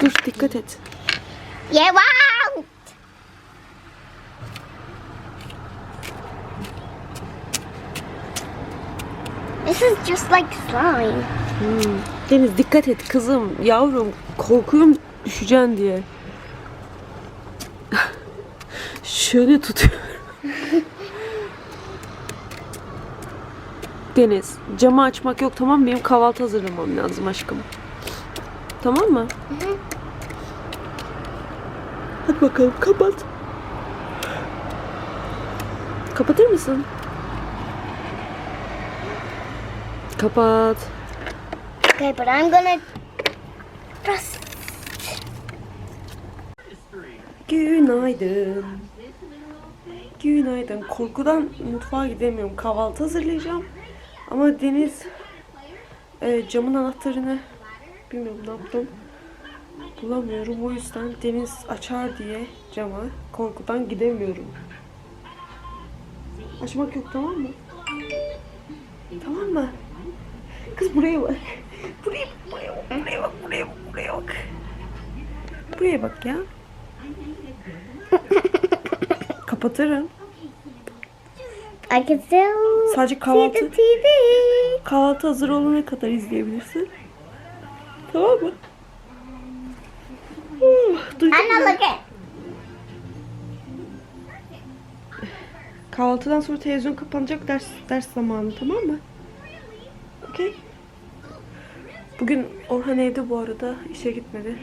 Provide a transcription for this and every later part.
Dur dikkat et. Yeah, wow! This is just like slime. Deniz dikkat et kızım, yavrum. Korkuyorum düşeceksin diye. Şöyle tutuyorum. Deniz, camı açmak yok tamam? Benim kahvaltı hazırlamam lazım aşkım. Tamam mı? Hadi bakalım kapat. Kapatır mısın? Kapat. Okay, but I'm gonna press. Günaydın. Günaydın. Korkudan mutfağa gidemiyorum. Kahvaltı hazırlayacağım. Ama Deniz e, camın anahtarını bilmiyorum ne yaptım. Bulamıyorum. O yüzden Deniz açar diye cama korkudan gidemiyorum. Açmak yok tamam mı? Tamam mı? Kız buraya bak. Buraya bak, buraya bak, buraya bak, buraya bak, buraya bak. Buraya bak ya. Kapatırım. I can still Sadece see kahvaltı the TV. kahvaltı hazır olana kadar izleyebilirsin. Tamam mı? Uh, duydun Anna, mu? look at. Kahvaltıdan sonra televizyon kapanacak ders ders zamanı tamam mı? Okey. Bugün Orhan evde bu arada işe gitmedi.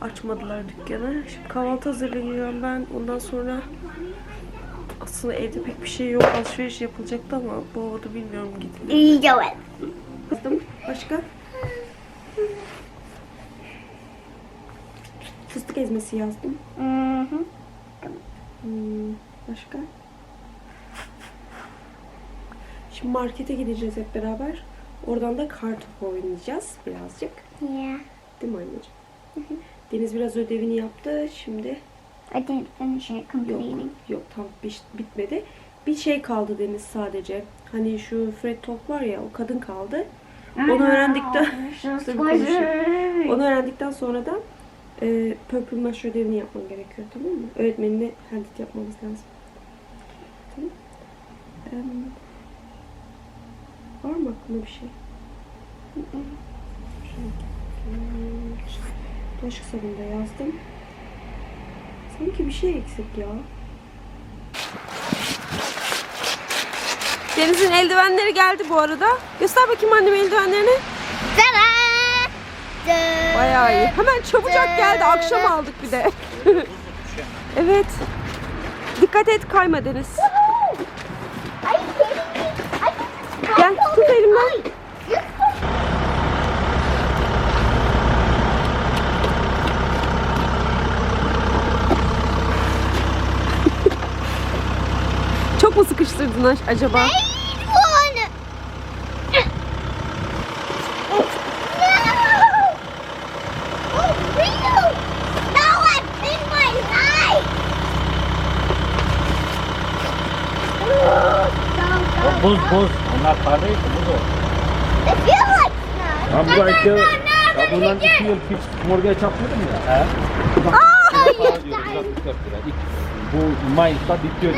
Açmadılar dükkanı. Şimdi kahvaltı hazırlayacağım ben. Ondan sonra aslında evde pek bir şey yok. Alışveriş yapılacaktı ama bu havada bilmiyorum do it. Kızdım. Başka? Fıstık ezmesi yazdım. Mm-hmm. Hmm, başka? Şimdi markete gideceğiz hep beraber. Oradan da kartopu oynayacağız birazcık. Yeah. Değil mi anneciğim? Deniz biraz ödevini yaptı. Şimdi I didn't finish it yok. completely. Yok tam biş- bitmedi. Bir şey kaldı Deniz sadece. Hani şu Fred Top var ya o kadın kaldı. Onu öğrendikten. Onu öğrendikten sonra da e, Purple Mash ödevini yapman gerekiyor tamam mı? Öğretmenine handit yapmamız lazım. Tamam. Em, var mı aklında bir şey? Bulaşık sabunu da yazdım. Sanki bir şey eksik ya. Deniz'in eldivenleri geldi bu arada. Göster bakayım annem eldivenlerini. Bayağı iyi. Hemen çabucak geldi. Akşam aldık bir de. evet. Dikkat et kayma Deniz. Gel tut elimden. Çok mu sıkıştırdın acaba? made one. No! Oh, Reno! No, I pinned my eye! Go, go, Buz. Onlar kar değil ki buz o. They feel like snow. Ben bu No, ayette no, no, ya no, bundan iki yıl hiç morgaya çarpmadım ya. He? Oh. 164 lira. İlk- Bu Mayıs'ta bitiyor.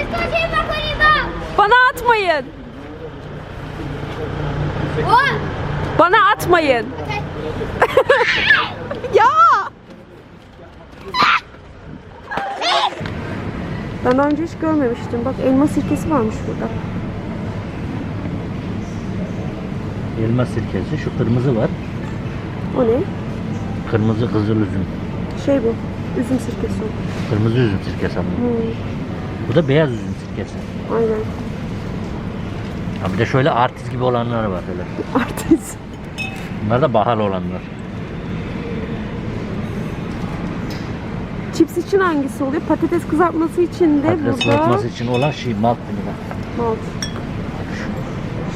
Bana atmayın. Bana atmayın. Ya! Ben daha önce hiç görmemiştim. Bak elma sirkesi varmış burada. Elma sirkesi. Şu kırmızı var. O ne? Kırmızı kızıl üzüm. Şey bu. Üzüm sirkesi. Kırmızı üzüm sirkesi ama. Hmm, Bu da beyaz üzüm sirkesi. aynen. Ha bir de şöyle artist gibi olanlar var böyle. Artist. Bunlar da pahalı olanlar. Chips için hangisi oluyor? Patates kızartması için de Patates burada kızartması için olan şey malt malt.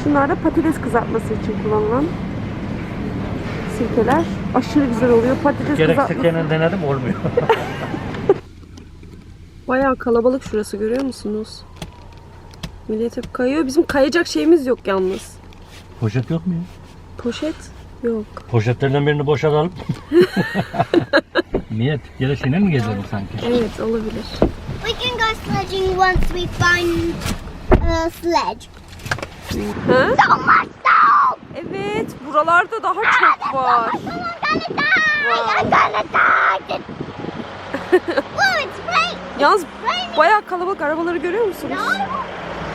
Şunlar da patates kızartması için kullanılan sirkeler. Aşırı güzel oluyor. Patates Gerek kızartması. sirkenin denedim olmuyor. Bayağı kalabalık şurası görüyor musunuz? Millet hep kayıyor. Bizim kayacak şeyimiz yok yalnız. Poşet yok mu ya? Poşet yok. Poşetlerden birini boşaltalım. Niye? Türkiye'de şeyle mi geziyorsun sanki? Evet olabilir. We can go sledging once we find a sledge. Ha? Evet buralarda daha çok var. Rain! Yalnız bayağı kalabalık arabaları görüyor musunuz?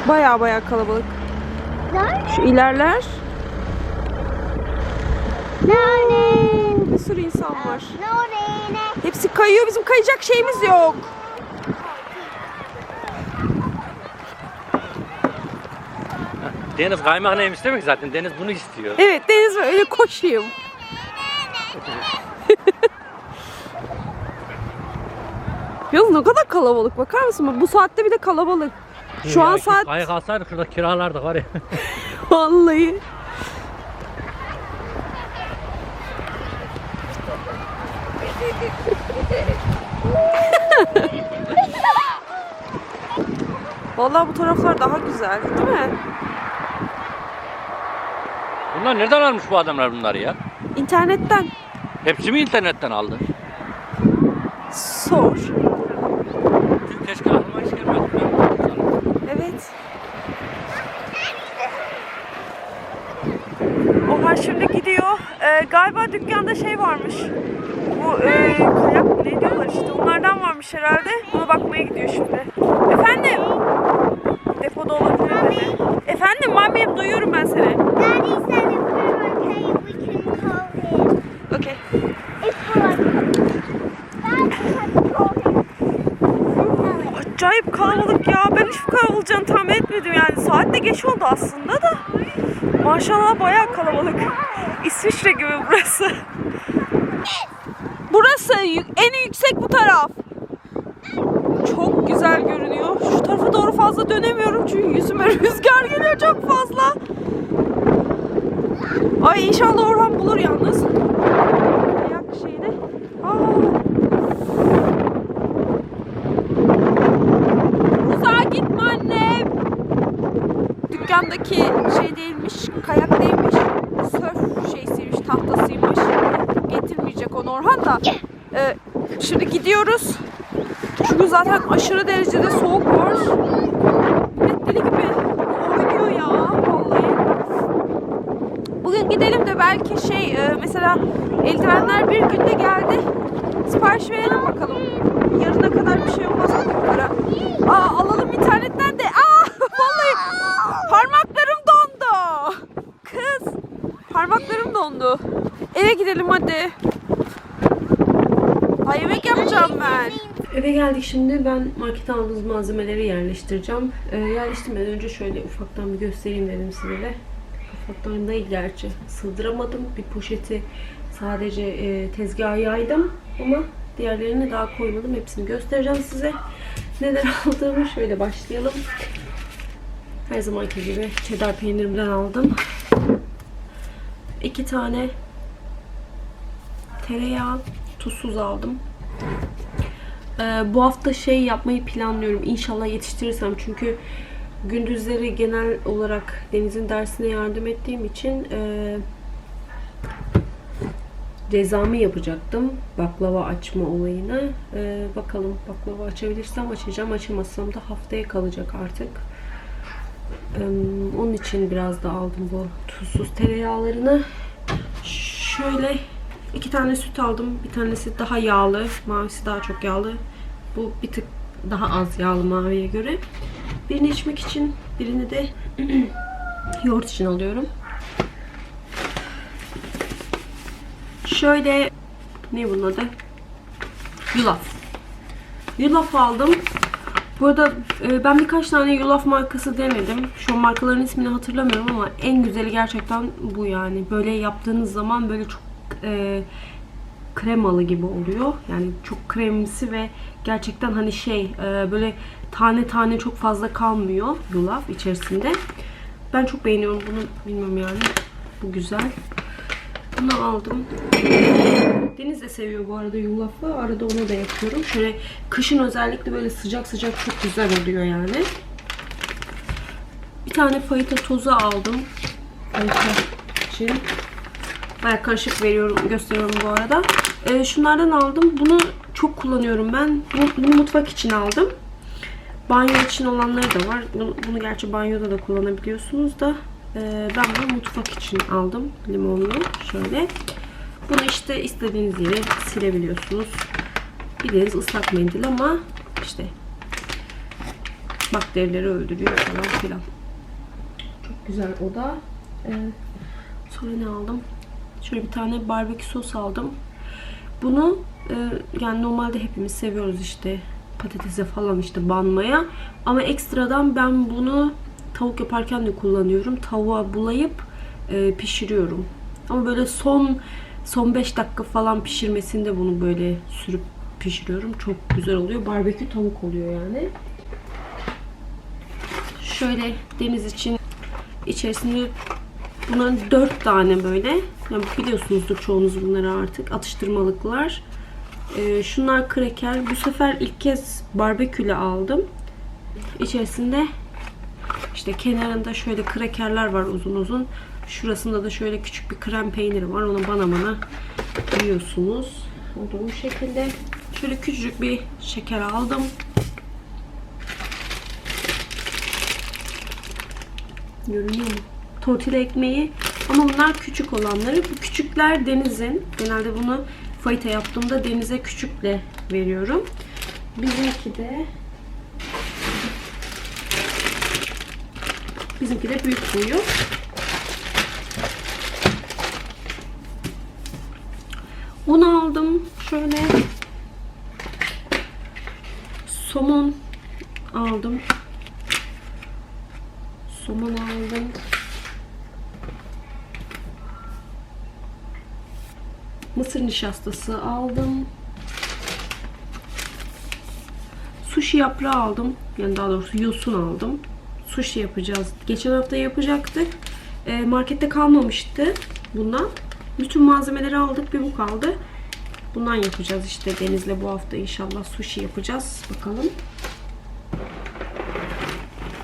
Bayağı bayağı kalabalık. Şu ilerler bir sürü insan var. Hepsi kayıyor bizim kayacak şeyimiz yok. Deniz kaymak neymiş demek zaten. Deniz bunu istiyor. Evet Deniz öyle koşayım. Yalnız ne kadar kalabalık bakar mısın? Bu saatte bir de kalabalık. Şu an Ya, saat Kayık alsaydık şurada kiralardık var ya. vallahi. Vallahi bu taraflar daha güzel değil mi? Bunlar nereden almış bu adamlar bunları ya? İnternetten Hepsi mi internetten aldı? sor. Keşke aklıma hiç gelmedi. Evet. Oha şimdi gidiyor. Ee, galiba dükkanda şey varmış. Bu e, kayak ne diyorlar işte onlardan varmış herhalde. Ona bakmaya gidiyor şimdi. Efendim? Depoda olabilir dedi. Efendim mami duyuyorum ben seni. Daddy we're okay. Acayip kalabalık ya. Ben hiç bu kadar olacağını tahmin etmedim yani. Saat de geç oldu aslında da. Maşallah bayağı kalabalık. İsviçre gibi burası. Burası en yüksek bu taraf. Çok güzel görünüyor. Şu tarafa doğru fazla dönemiyorum çünkü yüzüme rüzgar geliyor çok fazla. Ay inşallah Orhan bulur yalnız. Ayak şeyini. Aa. Uzağa gitme annem. Dükkandaki şey değilmiş, kayak değilmiş. Sörf şeysiymiş, tahtasıymış. Getirmeyecek onu Orhan da. Ee, şimdi gidiyoruz. Çünkü zaten aşırı derecede soğuk var. Millet deli gibi oynuyor ya vallahi. Bugün gidelim de belki şey e, mesela eldivenler bir günde geldi. Sipariş verelim bakalım. Yarına kadar bir şey olmaz bugün para. Aa alalım internetten de. Aa vallahi parmaklarım dondu. Kız parmaklarım dondu. Eve gidelim hadi. Ay yemek yapacağım ben. Eve geldik şimdi. Ben marketten aldığımız malzemeleri yerleştireceğim. Ee, yerleştirmeden önce şöyle ufaktan bir göstereyim dedim size de. Ufaktan değil gerçi. Sığdıramadım. Bir poşeti sadece e, tezgaha yaydım ama diğerlerini daha koymadım. Hepsini göstereceğim size. Neler aldığımı şöyle başlayalım. Her zamanki gibi cheddar peynirimden aldım. İki tane tereyağı tuzsuz aldım. Ee, bu hafta şey yapmayı planlıyorum. İnşallah yetiştirirsem çünkü gündüzleri genel olarak Deniz'in dersine yardım ettiğim için e, cezamı yapacaktım. Baklava açma olayını. Ee, bakalım baklava açabilirsem açacağım. Açamazsam da haftaya kalacak artık. Ee, onun için biraz da aldım bu tuzsuz tereyağlarını. Şöyle iki tane süt aldım. Bir tanesi daha yağlı. Mavisi daha çok yağlı. Bu bir tık daha az yağlı maviye göre. Birini içmek için, birini de yoğurt için alıyorum. Şöyle ne bunun adı? Yulaf. Yulaf aldım. Burada e, ben birkaç tane yulaf markası denedim. Şu markaların ismini hatırlamıyorum ama en güzeli gerçekten bu yani. Böyle yaptığınız zaman böyle çok e, kremalı gibi oluyor. Yani çok kremsi ve gerçekten hani şey e, böyle tane tane çok fazla kalmıyor yulaf içerisinde. Ben çok beğeniyorum bunu. Bilmiyorum yani. Bu güzel. Bunu aldım. Deniz de seviyor bu arada yulafı. Arada onu da yapıyorum. Şöyle kışın özellikle böyle sıcak sıcak çok güzel oluyor yani. Bir tane fayita tozu aldım. Fayita için. Baya karışık veriyorum, gösteriyorum bu arada. Ee, şunlardan aldım. Bunu çok kullanıyorum ben. Bu- Bunu mutfak için aldım. Banyo için olanları da var. Bunu, gerçi banyoda da kullanabiliyorsunuz da. e, ben bunu mutfak için aldım. Limonlu. Şöyle. Bunu işte istediğiniz yere silebiliyorsunuz. Bildiğiniz ıslak mendil ama işte bakterileri öldürüyor falan filan. Çok güzel o da. Ee, sonra ne aldım? Şöyle bir tane barbekü sos aldım. Bunu e, yani normalde hepimiz seviyoruz işte patatese falan işte banmaya. Ama ekstradan ben bunu tavuk yaparken de kullanıyorum. Tavuğa bulayıp e, pişiriyorum. Ama böyle son son 5 dakika falan pişirmesinde bunu böyle sürüp pişiriyorum. Çok güzel oluyor. Barbekü tavuk oluyor yani. Şöyle deniz için içerisinde bunların 4 tane böyle. Yani biliyorsunuzdur çoğunuz bunları artık. Atıştırmalıklar. Ee, şunlar kraker. Bu sefer ilk kez barbeküyle aldım. İçerisinde işte kenarında şöyle krakerler var uzun uzun. Şurasında da şöyle küçük bir krem peyniri var. Onu bana bana yiyorsunuz. O da bu şekilde. Şöyle küçücük bir şeker aldım. Görünüyor mu? Tortilla ekmeği. Ama bunlar küçük olanları. Bu küçükler denizin. Genelde bunu fayita yaptığımda denize küçükle veriyorum. Bizimki de Bizimki de büyük boyu. Un aldım. Şöyle somon aldım. Somon aldım. Mısır nişastası aldım. Sushi yaprağı aldım. Yani daha doğrusu yosun aldım. Sushi yapacağız. Geçen hafta yapacaktık. Ee, markette kalmamıştı bundan. Bütün malzemeleri aldık. Bir bu kaldı. Bundan yapacağız işte Deniz'le bu hafta inşallah sushi yapacağız. Bakalım.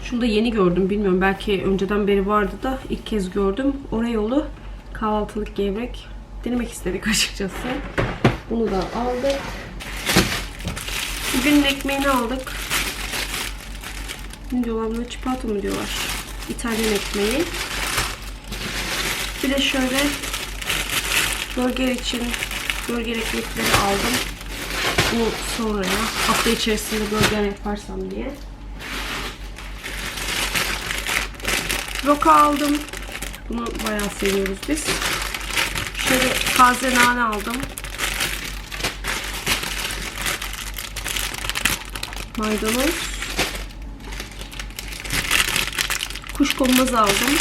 Şunu da yeni gördüm. Bilmiyorum belki önceden beri vardı da ilk kez gördüm. Orayolu kahvaltılık gevrek. Denemek istedik açıkçası. Bunu da aldık. Bugünün ekmeğini aldık. Ne diyorlar buna? Çikolata mı diyorlar? İtalyan ekmeği. Bir de şöyle burger için burger ekmekleri aldım. Bu sonraya hafta içerisinde burger yaparsam diye. Roka aldım. Bunu bayağı seviyoruz biz. Şöyle taze nane aldım. Maydanoz. Kuşkonmaz aldım.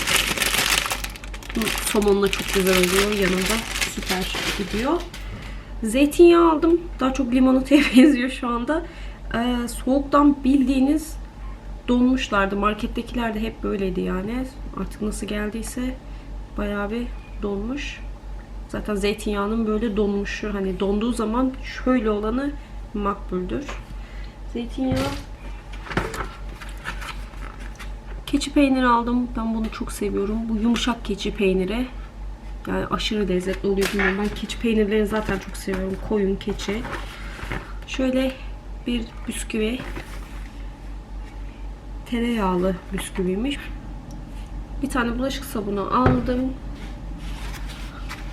Bu Somonla çok güzel oluyor. Yanında süper gidiyor. Zeytinyağı aldım. Daha çok limonataya benziyor şu anda. Ee, soğuktan bildiğiniz donmuşlardı. Markettekiler de hep böyleydi yani. Artık nasıl geldiyse bayağı bir donmuş. Zaten zeytinyağının böyle donmuşu hani donduğu zaman şöyle olanı makbuldür. Zeytinyağı Keçi peyniri aldım. Ben bunu çok seviyorum. Bu yumuşak keçi peyniri. Yani aşırı lezzetli oluyor bilmiyorum. Ben keçi peynirlerini zaten çok seviyorum. Koyun, keçi. Şöyle bir bisküvi. Tereyağlı bisküviymiş. Bir tane bulaşık sabunu aldım.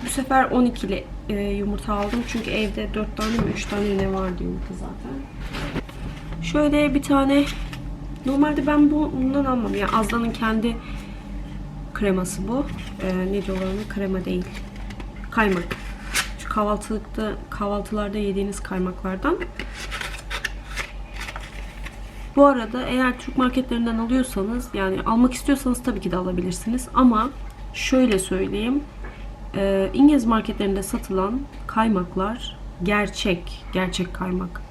Bu sefer 12'li e, yumurta aldım. Çünkü evde 4 tane mi 3 tane ne vardı yumurta zaten. Şöyle bir tane Normalde ben bu bundan almam. Yani Azla'nın kendi kreması bu. Ee, ne diyorlar ona? Krema değil. Kaymak. Şu kahvaltılıkta, kahvaltılarda yediğiniz kaymaklardan. Bu arada eğer Türk marketlerinden alıyorsanız yani almak istiyorsanız tabii ki de alabilirsiniz. Ama şöyle söyleyeyim. E, İngiliz marketlerinde satılan kaymaklar gerçek. Gerçek kaymak.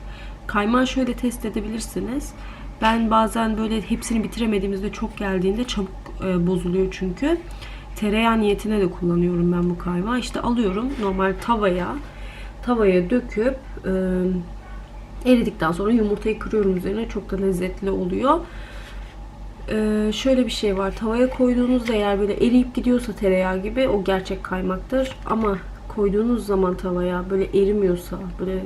Kaymağı şöyle test edebilirsiniz. Ben bazen böyle hepsini bitiremediğimizde çok geldiğinde çabuk e, bozuluyor çünkü. Tereyağı niyetine de kullanıyorum ben bu kaymağı. İşte alıyorum normal tavaya tavaya döküp e, eridikten sonra yumurtayı kırıyorum üzerine. Çok da lezzetli oluyor. E, şöyle bir şey var. Tavaya koyduğunuzda eğer böyle eriyip gidiyorsa tereyağı gibi o gerçek kaymaktır. Ama koyduğunuz zaman tavaya böyle erimiyorsa, böyle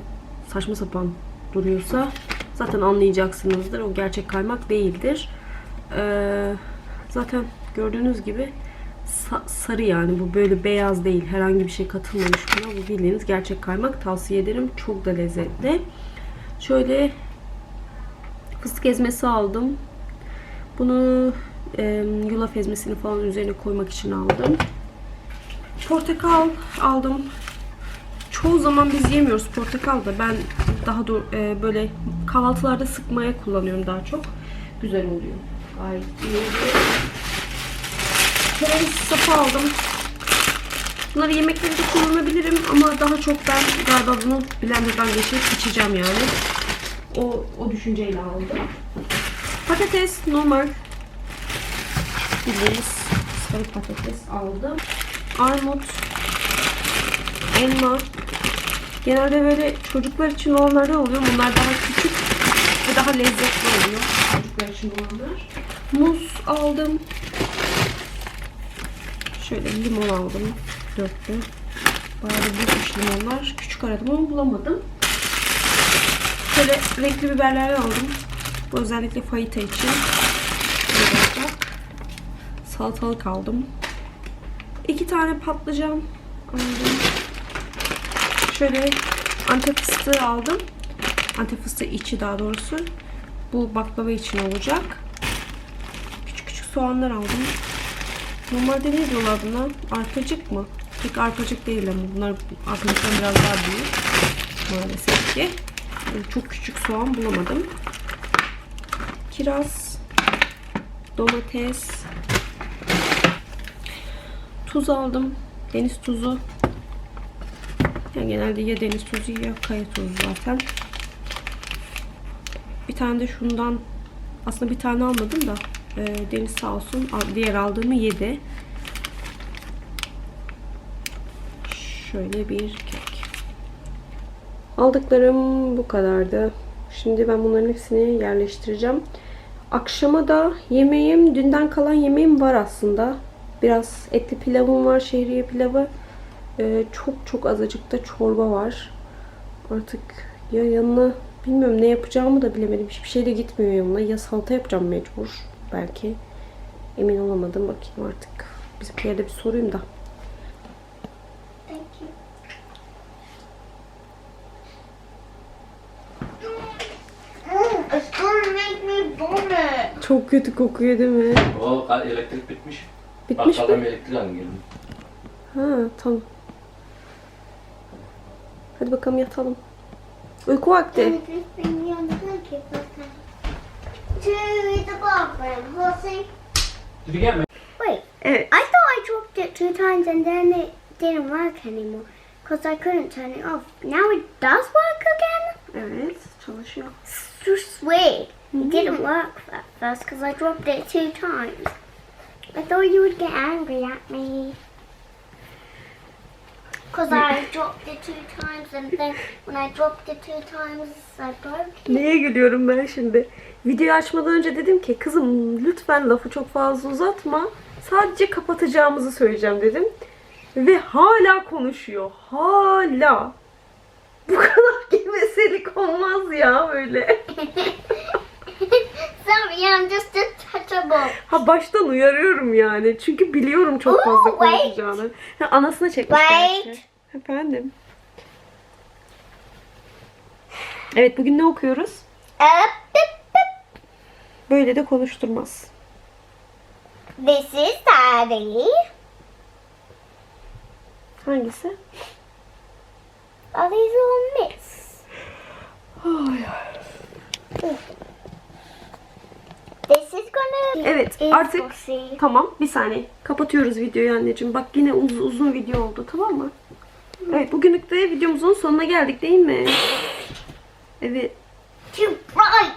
saçma sapan duruyorsa zaten anlayacaksınızdır. O gerçek kaymak değildir. Ee, zaten gördüğünüz gibi sa- sarı yani bu böyle beyaz değil. Herhangi bir şey katılmamış buna. Bu bildiğiniz gerçek kaymak. Tavsiye ederim. Çok da lezzetli. Şöyle fıstık ezmesi aldım. Bunu e, yulaf ezmesini falan üzerine koymak için aldım. Portakal aldım. Çoğu zaman biz yemiyoruz portakal da ben daha doğru e, böyle kahvaltılarda sıkmaya kullanıyorum daha çok. Güzel oluyor. Gayet iyi. Kereviz sapı aldım. Bunları yemeklerde kullanabilirim ama daha çok ben galiba bunu blenderdan geçirip içeceğim yani. O, o düşünceyle aldım. Patates normal. Bildiğiniz sarı patates aldım. Armut. Elma. Genelde böyle çocuklar için olanlar oluyor. Bunlar daha küçük ve daha lezzetli oluyor. Çocuklar için olanlar. Muz aldım. Şöyle limon aldım. Dörtlü. Bayağı büyükmüş limonlar. Küçük aradım ama bulamadım. Şöyle renkli biberler aldım. Bu özellikle fayita için. Salatalık aldım. İki tane patlıcan aldım. Şöyle antep fıstığı aldım. Antep fıstığı içi daha doğrusu. Bu baklava için olacak. Küçük küçük soğanlar aldım. Normalde ne diyorlar buna? Arpacık mı? Pek arpacık değil ama bunlar arpacıktan biraz daha büyük. Maalesef ki. Çok küçük soğan bulamadım. Kiraz, domates, tuz aldım. Deniz tuzu. Yani genelde ya deniz tuzu ya kaya tuzu zaten. Bir tane de şundan aslında bir tane almadım da e, Deniz sağ olsun diğer aldığımı yedi. Şöyle bir kek. Aldıklarım bu kadardı. Şimdi ben bunların hepsini yerleştireceğim. Akşama da yemeğim, dünden kalan yemeğim var aslında. Biraz etli pilavım var, şehriye pilavı. Ee, çok çok azıcık da çorba var. Artık ya yanına bilmiyorum ne yapacağımı da bilemedim. Hiçbir şey de gitmiyor yanına. Ya salata yapacağım mecbur belki. Emin olamadım. Bakayım artık. Bizimkilere de bir sorayım da. Thank you. Mm, it's gonna me vomit. Çok kötü kokuyor değil mi? O elektrik bitmiş. Bitmiş Bakkaldan mi? bir elektrik alın gelin. Ha tamam. Hadi bakalım yatalım. Uyku vakti. To the bathroom, horsey. Did you get me? Wait, Evet. I thought I dropped it two times and then it didn't work anymore because I couldn't turn it off. Now it does work again? Evet. Çalışıyor. Just weird. It didn't work at first because I dropped it two times. I thought you would get angry at me. Because I dropped it two times and then when I dropped it two times I broke it. Gülüyorum ben şimdi? Videoyu açmadan önce dedim ki kızım lütfen lafı çok fazla uzatma. Sadece kapatacağımızı söyleyeceğim dedim. Ve hala konuşuyor. Hala. Bu kadar gevezelik olmaz ya böyle. Sorry, I'm just untouchable. Ha baştan uyarıyorum yani. Çünkü biliyorum çok Ooh, fazla wait. konuşacağını. Ha, anasına çekmiş Wait. gerçi. Efendim. Evet bugün ne okuyoruz? Up, up, up. Böyle de konuşturmaz. This is Daddy. Hangisi? Are these all myths? Ay. This is gonna be Evet is artık tamam bir saniye kapatıyoruz videoyu anneciğim. Bak yine uz- uzun video oldu tamam mı? Evet bugünlük de videomuzun sonuna geldik değil mi? Evet Too bright.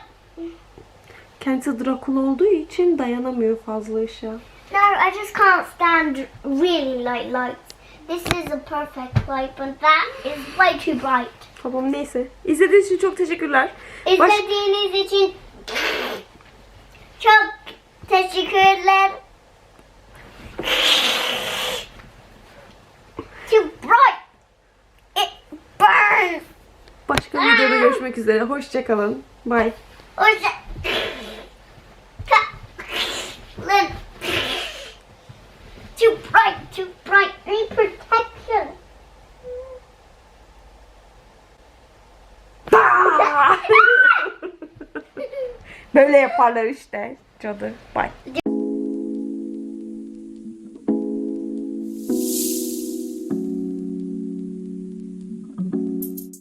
kendisi Drakula olduğu için dayanamıyor fazla ışığa. No, I just can't stand really light lights. This is a perfect light, but that is way too bright. Tamam neyse. İzlediğiniz için çok teşekkürler. Baş- İzlediğiniz için çok teşekkürler. Too bright. It burns. başka videoda görüşmek üzere. Hoşçakalın. Bye. Lynn. Too bright, too bright. Need protection. Böyle yaparlar işte. Cadı. Bye.